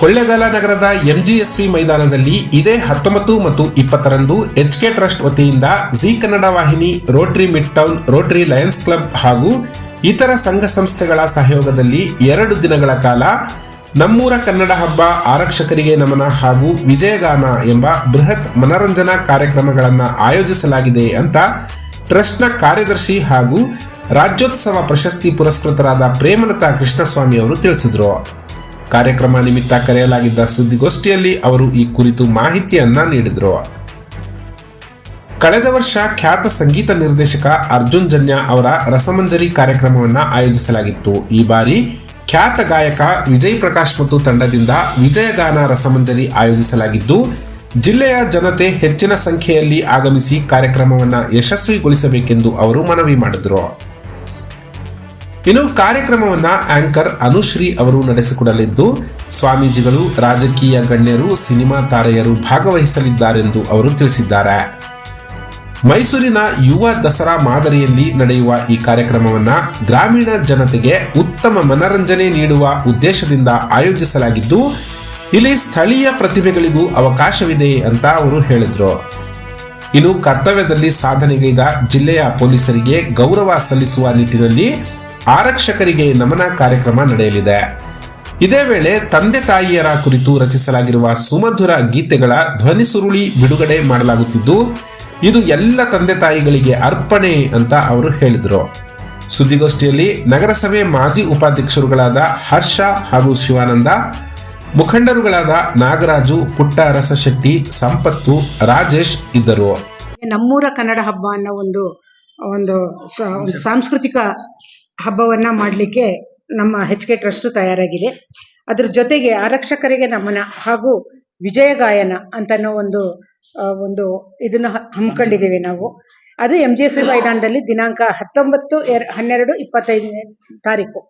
ಕೊಳ್ಳೇಗಾಲ ನಗರದ ಎಂಜಿಎಸ್ವಿ ಮೈದಾನದಲ್ಲಿ ಇದೇ ಹತ್ತೊಂಬತ್ತು ಮತ್ತು ಇಪ್ಪತ್ತರಂದು ಎಚ್ ಕೆ ಟ್ರಸ್ಟ್ ವತಿಯಿಂದ ಜಿ ಕನ್ನಡ ವಾಹಿನಿ, Rotary mid town, Rotary Lions club ಹಾಗೂ ಇತರ ಸಂಘ ಸಂಸ್ಥೆಗಳ ಸಹಯೋಗದಲ್ಲಿ ಎರಡು ದಿನಗಳ ಕಾಲ ನಮ್ಮೂರ ಕನ್ನಡ ಹಬ್ಬ ಆರಕ್ಷಕರಿಗೆ ನಮನ ಹಾಗೂ ವಿಜಯಗಾನ ಎಂಬ ಬೃಹತ್ ಮನರಂಜನಾ ಕಾರ್ಯಕ್ರಮಗಳನ್ನು ಆಯೋಜಿಸಲಾಗಿದೆ ಅಂತ ಟ್ರಸ್ಟ್ನ ಕಾರ್ಯದರ್ಶಿ ಹಾಗೂ ರಾಜ್ಯೋತ್ಸವ ಪ್ರಶಸ್ತಿ ಪುರಸ್ಕೃತರಾದ ಪ್ರೇಮಲತಾ ಕೃಷ್ಣಸ್ವಾಮಿ ಅವರು ತಿಳಿಸಿದರು. ಕಾರ್ಯಕ್ರಮ ನಿಮಿತ್ತ ಕರೆಯಲಾಗಿದ್ದ ಸುದ್ದಿಗೋಷ್ಠಿಯಲ್ಲಿ ಅವರು ಈ ಕುರಿತು ಮಾಹಿತಿಯನ್ನ ನೀಡಿದರು. ಕಳೆದ ವರ್ಷ ಖ್ಯಾತ ಸಂಗೀತ ನಿರ್ದೇಶಕ ಅರ್ಜುನ್ ಜನ್ಯ ಅವರ ರಸಮಂಜರಿ ಕಾರ್ಯಕ್ರಮವನ್ನು ಆಯೋಜಿಸಲಾಗಿತ್ತು. ಈ ಬಾರಿ ಖ್ಯಾತ ಗಾಯಕ ವಿಜಯ್ ಪ್ರಕಾಶ್ ಮತ್ತು ತಂಡದಿಂದ ವಿಜಯಗಾನ ರಸಮಂಜರಿ ಆಯೋಜಿಸಲಾಗಿದ್ದು, ಜಿಲ್ಲೆಯ ಜನತೆ ಹೆಚ್ಚಿನ ಸಂಖ್ಯೆಯಲ್ಲಿ ಆಗಮಿಸಿ ಕಾರ್ಯಕ್ರಮವನ್ನು ಯಶಸ್ವಿಗೊಳಿಸಬೇಕೆಂದು ಅವರು ಮನವಿ ಮಾಡಿದರು. ಇನ್ನು ಕಾರ್ಯಕ್ರಮವನ್ನ ಆಂಕರ್ ಅನುಶ್ರೀ ಅವರು ನಡೆಸಿಕೊಡಲಿದ್ದು, ಸ್ವಾಮೀಜಿಗಳು, ರಾಜಕೀಯ ಗಣ್ಯರು, ಸಿನಿಮಾ ತಾರೆಯರು ಭಾಗವಹಿಸಲಿದ್ದಾರೆಂದು ಅವರು ತಿಳಿಸಿದ್ದಾರೆ. ಮೈಸೂರಿನ ಯುವ ದಸರಾ ಮಾದರಿಯಲ್ಲಿ ನಡೆಯುವ ಈ ಕಾರ್ಯಕ್ರಮವನ್ನ ಗ್ರಾಮೀಣ ಜನತೆಗೆ ಉತ್ತಮ ಮನರಂಜನೆ ನೀಡುವ ಉದ್ದೇಶದಿಂದ ಆಯೋಜಿಸಲಾಗಿದ್ದು, ಇಲ್ಲಿ ಸ್ಥಳೀಯ ಪ್ರತಿಭೆಗಳಿಗೂ ಅವಕಾಶವಿದೆ ಅಂತ ಅವರು ಹೇಳಿದ್ರು. ಇನ್ನು ಕರ್ತವ್ಯದಲ್ಲಿ ಸಾಧನೆಗೈದ ಜಿಲ್ಲೆಯ ಪೊಲೀಸರಿಗೆ ಗೌರವ ಸಲ್ಲಿಸುವ ನಿಟ್ಟಿನಲ್ಲಿ ಆರಕ್ಷಕರಿಗೆ ನಮನ ಕಾರ್ಯಕ್ರಮ ನಡೆಯಲಿದೆ. ಇದೇ ವೇಳೆ ತಂದೆ ತಾಯಿಯರ ಕುರಿತು ರಚಿಸಲಾಗಿರುವ ಸುಮಧುರ ಗೀತೆಗಳ ಧ್ವನಿ ಸುರುಳಿ ಬಿಡುಗಡೆ ಮಾಡಲಾಗುತ್ತಿದ್ದು, ಇದು ಎಲ್ಲ ತಂದೆ ತಾಯಿಗಳಿಗೆ ಅರ್ಪಣೆ ಅಂತ ಅವರು ಹೇಳಿದರು. ಸುದ್ದಿಗೋಷ್ಠಿಯಲ್ಲಿ ನಗರಸಭೆ ಮಾಜಿ ಉಪಾಧ್ಯಕ್ಷರುಗಳಾದ ಹರ್ಷ ಹಾಗೂ ಶಿವಾನಂದ, ಮುಖಂಡರುಗಳಾದ ನಾಗರಾಜು, ಪುಟ್ಟ ರಸಶೆಟ್ಟಿ, ಸಂಪತ್ತು, ರಾಜೇಶ್ ಇದ್ದರು. ನಮ್ಮೂರ ಕನ್ನಡ ಹಬ್ಬ ಅನ್ನೋ ಒಂದು ಒಂದು ಸಾಂಸ್ಕೃತಿಕ ಹಬ್ಬವನ್ನ ಮಾಡಲಿಕ್ಕೆ ನಮ್ಮ ಹೆಚ್ ಕೆ ಟ್ರಸ್ಟ್ ತಯಾರಾಗಿದೆ. ಅದ್ರ ಜೊತೆಗೆ ಆರಕ್ಷಕರಿಗೆ ನಮನ ಹಾಗೂ ವಿಜಯ ಗಾಯನ ಅಂತನೋ ಒಂದು ಒಂದು ಇದನ್ನ ಹಮ್ಮಿಕೊಂಡಿದ್ದೀವಿ ನಾವು. ಅದು ಎಂ ಜಿ ಎಸ್ ಮೈದಾನದಲ್ಲಿ ದಿನಾಂಕ ಹತ್ತೊಂಬತ್ತು ಹನ್ನೆರಡು ಇಪ್ಪತ್ತೈದನೇ ತಾರೀಕು.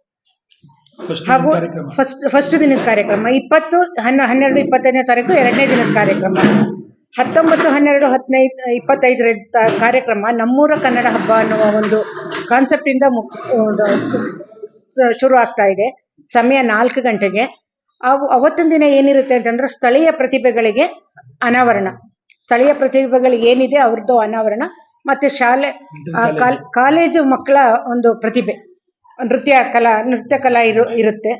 ಹಾಗೂ ಫಸ್ಟ್ ಫಸ್ಟ್ ದಿನದ ಕಾರ್ಯಕ್ರಮ. ಇಪ್ಪತ್ತು ಹನ್ನ ಹನ್ನೆರಡು ಇಪ್ಪತ್ತೈದನೇ ತಾರೀಕು ಎರಡನೇ ದಿನದ ಕಾರ್ಯಕ್ರಮ. ಹತ್ತೊಂಬತ್ತು ಹನ್ನೆರಡು ಹದಿನೈದು ಇಪ್ಪತ್ತೈದರ ಕಾರ್ಯಕ್ರಮ ನಮ್ಮೂರ ಕನ್ನಡ ಹಬ್ಬ ಅನ್ನುವ ಒಂದು ಕಾನ್ಸೆಪ್ಟ್ ಇಂದ ಮುಕ್ ಶುರು ಆಗ್ತಾ ಇದೆ. ಸಮಯ ನಾಲ್ಕು ಗಂಟೆಗೆ. ಅವು, ಅವತ್ತಿನ ದಿನ ಏನಿರುತ್ತೆ ಅಂತಂದ್ರೆ ಸ್ಥಳೀಯ ಪ್ರತಿಭೆಗಳಿಗೆ ಅನಾವರಣ. ಸ್ಥಳೀಯ ಪ್ರತಿಭೆಗಳಿಗೆ ಏನಿದೆ ಅವ್ರದ್ದು ಅನಾವರಣ. ಮತ್ತೆ ಶಾಲೆ ಕಾಲೇಜು ಮಕ್ಕಳ ಒಂದು ಪ್ರತಿಭೆ. ನೃತ್ಯ ಕಲಾ ನೃತ್ಯ ಕಲಾ ಇರು, ಇರುತ್ತೆ.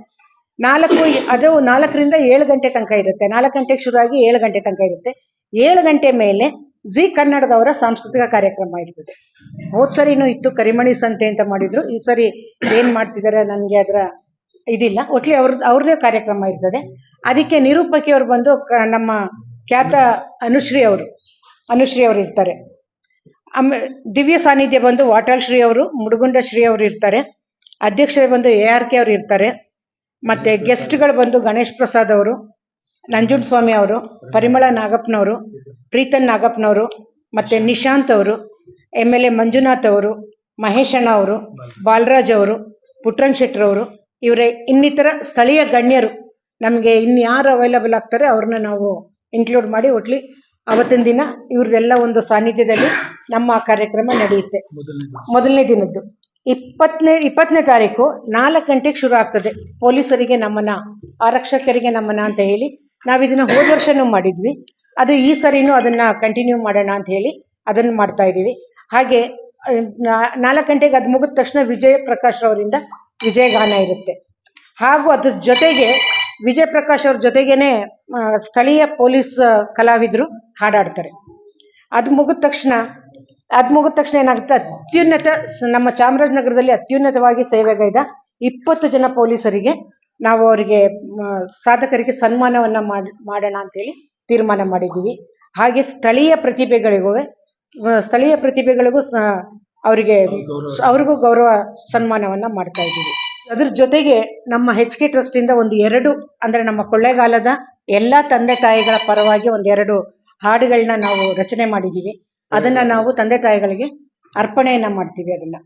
ನಾಲ್ಕು, ಅದು ನಾಲ್ಕರಿಂದ ಏಳು ಗಂಟೆ ತನಕ ಇರುತ್ತೆ. ನಾಲ್ಕು ಗಂಟೆಗೆ ಶುರುವಾಗಿ ಏಳು ಗಂಟೆ ತನಕ ಇರುತ್ತೆ. ಏಳು ಗಂಟೆ ಮೇಲೆ ಜಿ ಕನ್ನಡದವರ ಸಾಂಸ್ಕೃತಿಕ ಕಾರ್ಯಕ್ರಮ ಇರ್ತದೆ. ಹೋದ್ ಸರಿನೂ ಇತ್ತು, ಕರಿಮಣಿ ಸಂತೆ ಅಂತ ಮಾಡಿದ್ರು. ಈ ಸರಿ ಏನ್ ಮಾಡ್ತಿದ್ದಾರೆ ನನಗೆ ಅದರ ಇದಿಲ್ಲ. ಒಟ್ಲಿ ಅವ್ರ, ಅವ್ರದೇ ಕಾರ್ಯಕ್ರಮ ಇರ್ತದೆ. ಅದಕ್ಕೆ ನಿರೂಪಕಿ ಅವರು ಬಂದು ನಮ್ಮ ಖ್ಯಾತ ಅನುಶ್ರೀ ಅವರು ಅನುಶ್ರೀ ಅವರು ಇರ್ತಾರೆ. ಆಮೇಲೆ ದಿವ್ಯ ಸಾನ್ನಿಧ್ಯ ಬಂದು ವಾಟಾಳ್ ಶ್ರೀ ಅವರು, ಮುಡುಗುಂಡ ಶ್ರೀ ಅವರು ಇರ್ತಾರೆ. ಅಧ್ಯಕ್ಷರೇ ಬಂದು ಎ ಆರ್ ಕೆ ಅವರು ಇರ್ತಾರೆ. ಮತ್ತೆ ಗೆಸ್ಟ್ಗಳು ಬಂದು ಗಣೇಶ್ ಪ್ರಸಾದ್ ಅವರು ನಂಜುಂಡ ಸ್ವಾಮಿ ಅವರು ಪರಿಮಳ ನಾಗಪ್ಪನವರು ಪ್ರೀತನ್ ನಾಗಪ್ಪನವರು ಮತ್ತೆ ನಿಶಾಂತ್ ಅವರು ಎಂ ಎಲ್ ಎ ಮಂಜುನಾಥ್ ಅವರು ಮಹೇಶಣ್ಣ ಅವರು ಬಾಲರಾಜ್ ಅವರು ಪುಟ್ರಂಗ್ ಶೆಟ್ಟರ್ ಅವರು ಇವರೇ ಇನ್ನಿತರ ಸ್ಥಳೀಯ ಗಣ್ಯರು. ನಮಗೆ ಇನ್ಯಾರು ಅವೈಲಬಲ್ ಆಗ್ತಾರೆ ಅವ್ರನ್ನ ನಾವು ಇನ್ಕ್ಲೂಡ್ ಮಾಡಿ ಒಟ್ಲಿ ಅವತ್ತಿನ ದಿನ ಇವ್ರದೆಲ್ಲ ಒಂದು ಸಾನ್ನಿಧ್ಯದಲ್ಲಿ ನಮ್ಮ ಕಾರ್ಯಕ್ರಮ ನಡೆಯುತ್ತೆ. ಮೊದಲನೇ ದಿನದ್ದು. ಇಪ್ಪತ್ತನೇ ಇಪ್ಪತ್ತನೇ ತಾರೀಕು ನಾಲ್ಕು ಗಂಟೆಗೆ ಶುರು ಆಗ್ತದೆ. ಪೊಲೀಸರಿಗೆ ನಮ್ಮನ ಆರಕ್ಷಕರಿಗೆ ನಮ್ಮನ ಅಂತ ಹೇಳಿ ನಾವು ಇದನ್ನ ಹೋದ ವರ್ಷನೂ ಮಾಡಿದ್ವಿ. ಅದು ಈ ಸರಿನೂ ಅದನ್ನ ಕಂಟಿನ್ಯೂ ಮಾಡೋಣ ಅಂತ ಹೇಳಿ ಅದನ್ನ ಮಾಡ್ತಾ ಇದ್ದೀವಿ. ಹಾಗೆ ನಾಲ್ಕು ಗಂಟೆಗೆ ಅದು ಮುಗಿದ ತಕ್ಷಣ ವಿಜಯ ಪ್ರಕಾಶ್ ಅವರಿಂದ ವಿಜಯಗಾನ ಇರುತ್ತೆ. ಹಾಗೂ ಅದ್ರ ಜೊತೆಗೆ ವಿಜಯ ಪ್ರಕಾಶ್ ಅವ್ರ ಜೊತೆಗೇನೆ ಸ್ಥಳೀಯ ಪೊಲೀಸ್ ಕಲಾವಿದರು ಹಾಡಾಡ್ತಾರೆ. ಅದು ಮುಗಿದ ತಕ್ಷಣ ಅದು ಮುಗಿದ ತಕ್ಷಣ ಏನಾಗುತ್ತೆ? ಅತ್ಯುನ್ನತ ನಮ್ಮ ಚಾಮರಾಜನಗರದಲ್ಲಿ ಅತ್ಯುನ್ನತವಾಗಿ ಸೇವೆಗೈದ ಇಪ್ಪತ್ತು ಜನ ಪೊಲೀಸರಿಗೆ ನಾವು ಅವರಿಗೆ ಸಾಧಕರಿಗೆ ಸನ್ಮಾನವನ್ನ ಮಾಡ್- ಮಾಡೋಣ ಅಂತೇಳಿ ತೀರ್ಮಾನ ಮಾಡಿದ್ದೀವಿ. ಹಾಗೆ ಸ್ಥಳೀಯ ಪ್ರತಿಭೆಗಳಿಗೂ ಸ್ಥಳೀಯ ಪ್ರತಿಭೆಗಳಿಗೂ ಅವರಿಗೆ ಅವ್ರಿಗೂ ಗೌರವ ಸನ್ಮಾನವನ್ನ ಮಾಡ್ತಾ ಇದ್ದೀವಿ. ಅದ್ರ ಜೊತೆಗೆ ನಮ್ಮ ಹೆಚ್ ಕೆ ಟ್ರಸ್ಟ್ ಇಂದ ಒಂದು ಎರಡು, ಅಂದ್ರೆ ನಮ್ಮ ಕೊಳ್ಳೇಗಾಲದ ಎಲ್ಲಾ ತಂದೆ ತಾಯಿಗಳ ಪರವಾಗಿ ಒಂದೆರಡು ಹಾಡುಗಳನ್ನ ನಾವು ರಚನೆ ಮಾಡಿದ್ದೀವಿ. ಅದನ್ನ ನಾವು ತಂದೆ ತಾಯಿಗಳಿಗೆ ಅರ್ಪಣೆಯನ್ನ ಮಾಡ್ತೀವಿ ಅದನ್ನ.